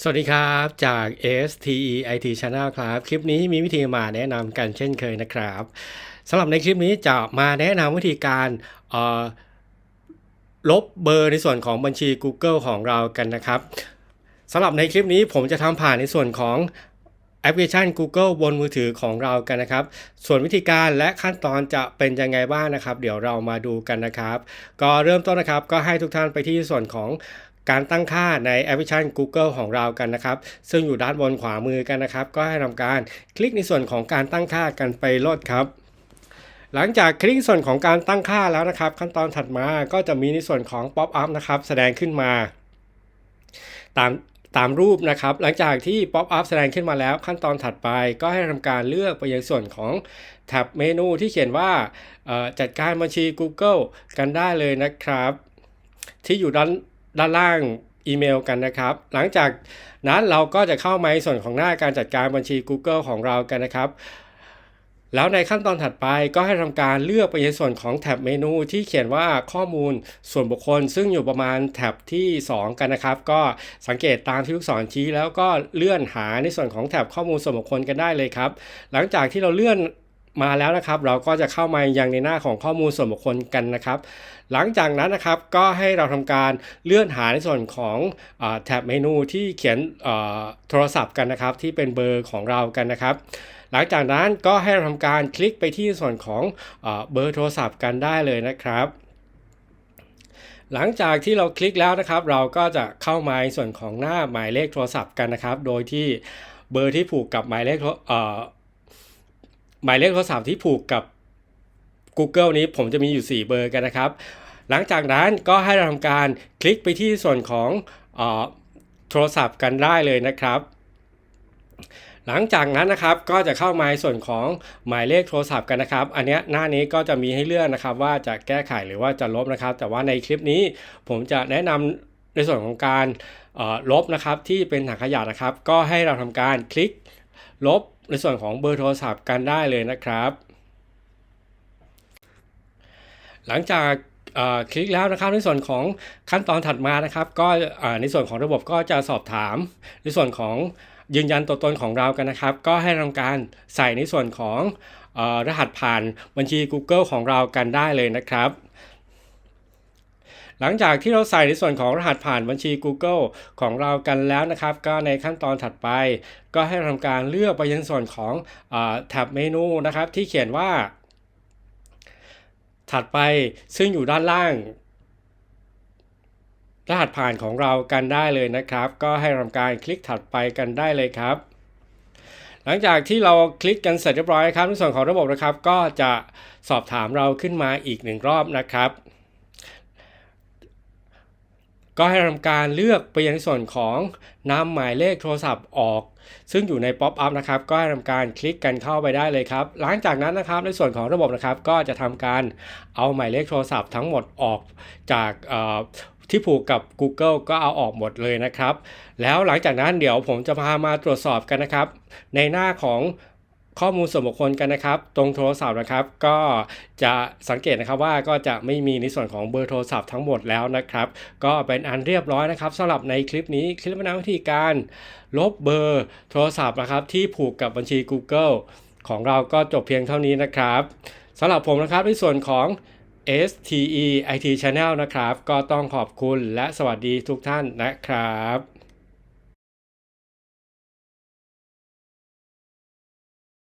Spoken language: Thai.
สวัสดีครับจาก STE IT Channel ครับ คลิปนี้มีวิธีมาแนะนำกันเช่นเคยนะครับสำหรับในคลิปนี้จะมาแนะนำวิธีการลบเบอร์ในส่วนของบัญชี Google ของเรากันนะครับสำหรับในคลิปนี้ผมจะทำผ่านในส่วนของแอปพลิเคชัน Google บนมือถือของเรากันนะครับ ส่วนวิธีการและขั้นตอนจะเป็นยังไงบ้างนะครับ เดี๋ยวเรามาดูกันนะครับ ก็เริ่มต้นนะครับก็ให้ทุกท่านไปที่ส่วนของ การตั้งค่าในแอปพลิเคชัน Google ของเรากันนะครับ ซึ่งอยู่ด้านบนขวามือกันนะครับ ก็ให้ทำการคลิกในส่วนของการตั้งค่ากันไปโลดครับหลังจากคลิกส่วนของการตั้งค่าแล้วนะครับ ขั้นตอนถัดมาก็จะมีในส่วนของ Pop up นะครับ แสดงขึ้นมา ตามตามรูปนะครับ หลังจากที่ Pop up แสดงขึ้นมาแล้ว ขั้นตอนถัดไปก็ให้ทำการเลือกไปยังส่วนของแท็บเมนูที่เขียนว่าจัดการบัญชี Google กันได้เลยนะครับ ที่อยู่ด้าน ด้านล่างอีเมลกันนะครับ หลังจากนั้นเราก็จะเข้ามาในส่วนของหน้าการจัดการบัญชี Google ของเรากันนะครับ แล้วในขั้นตอนถัดไปก็ให้ทำการเลือกไปในส่วนของแท็บเมนูที่เขียนว่าข้อมูลส่วนบุคคล ซึ่งอยู่ประมาณแท็บที่ 2 กันนะครับ ก็สังเกตตามที่ลูกศรชี้แล้วก็เลื่อนหาในส่วนของแท็บข้อมูลส่วนบุคคลกันได้เลยครับ หลังจากที่เราเลื่อน มาแล้วนะครับ เราก็จะเข้ามายังในหน้าของข้อมูลส่วนบุคคลกันนะครับ หลังจากนั้นนะครับก็ให้เราทำการเลื่อนหาในส่วนของอแท็บเมนูที่เขียนโทรศัพท์กันนะครับ ที่เป็นเบอร์ของเรากันนะครับ หลังจากนั้นก็ให้เราทำการคลิกไปที่ส่วนของอเบอร์โทรศัพท์กันได้เลยนะครับหลังจากที่เราคลิกแล้วนะครับ เราก็จะเข้ามาในส่วนของหน้าหมายเลขโทรศัพท์กันนะครับ โดยที่เบอร์ที่ผูกกับหมายเลขโทรเอ่อ หมายเลขโทรศัพท์ที่ผูกกับ Google นี้ผมจะมีอยู่ 4 เบอร์กันนะครับ หลังจากนั้นก็ให้เราทำการคลิกไปที่ส่วนของออโทรศัพท์กันได้เลยนะครับ หลังจากนั้นนะครับก็จะเข้ามาในส่วนของหมายเลขโทรศัพท์กันนะครับ อันนี้หน้านี้ก็จะมีให้เลือกนะครับ ว่าจะแก้ไขหรือว่าจะลบนะครับ แต่ว่าในคลิปนี้ผมจะแนะนำในส่วนของการลบนะครับที่เป็นถังขยะนะครับ ก็ให้เราทำการคลิกลบ ในส่วนของเบอร์โทรศัพท์กันได้เลยนะครับ หลังจากคลิกแล้วนะครับในส่วนของขั้นตอนถัดมานะครับ ก็ในส่วนของระบบก็จะสอบถาม ในส่วนของยืนยันตัวตนของเรากันนะครับ ก็ให้ทำการใส่ในส่วนของอรหัสผ่านบัญชี Google ของเรากันได้เลยนะครับ หลังจากที่เราใส่ในส่วนของรหัสผ่านบัญชี Google ของเรากันแล้วนะครับ ก็ในขั้นตอนถัดไป ก็ให้ทำการเลือกไปยังส่วนของอแท็บเมนูนะครับ ที่เขียนว่า ถัดไปซึ่งอยู่ด้านล่างรหัสผ่านของเรากันได้เลยนะครับ ก็ให้ทำการคลิกถัดไปกันได้เลยครับ หลังจากที่เราคลิกกันเสร็จเรียบร้อยครับในส่วนของระบบนะครับ ก็จะสอบถามเราขึ้นมาอีกหนึ่งรอบนะครับ ก็ให้ทำการเลือกไปยังส่วนของนำหมายเลขโทรศัพท์ออก ซึ่งอยู่ใน Pop up นะครับ ก็ให้ทำการคลิกกันเข้าไปได้เลยครับ หลังจากนั้นนะครับในส่วนของระบบนะครับ ก็จะทำการเอาหมายเลขโทรศัพท์ทั้งหมดออกจากที่ผูกกับ Google ก็เอาออกหมดเลยนะครับ แล้วหลังจากนั้นเดี๋ยวผมจะพามาตรวจสอบกันนะครับ ในหน้าของ ข้อมูลส่วนบุคคลกันนะครับ ตรงโทรศัพท์นะครับ ก็จะสังเกตนะครับว่าก็จะไม่มีในส่วนของเบอร์โทรศัพท์ทั้งหมดแล้วนะครับ ก็เป็นอันเรียบร้อยนะครับสำหรับในคลิปนี้คลิปแนะนำวิธีการลบเบอร์โทรศัพท์นะครับที่ผูกกับบัญชี Google ของเราก็จบเพียงเท่านี้นะครับสำหรับผมนะครับในส่วนของ STE IT Channel นะครับ ก็ต้องขอบคุณและสวัสดีทุกท่านนะครับ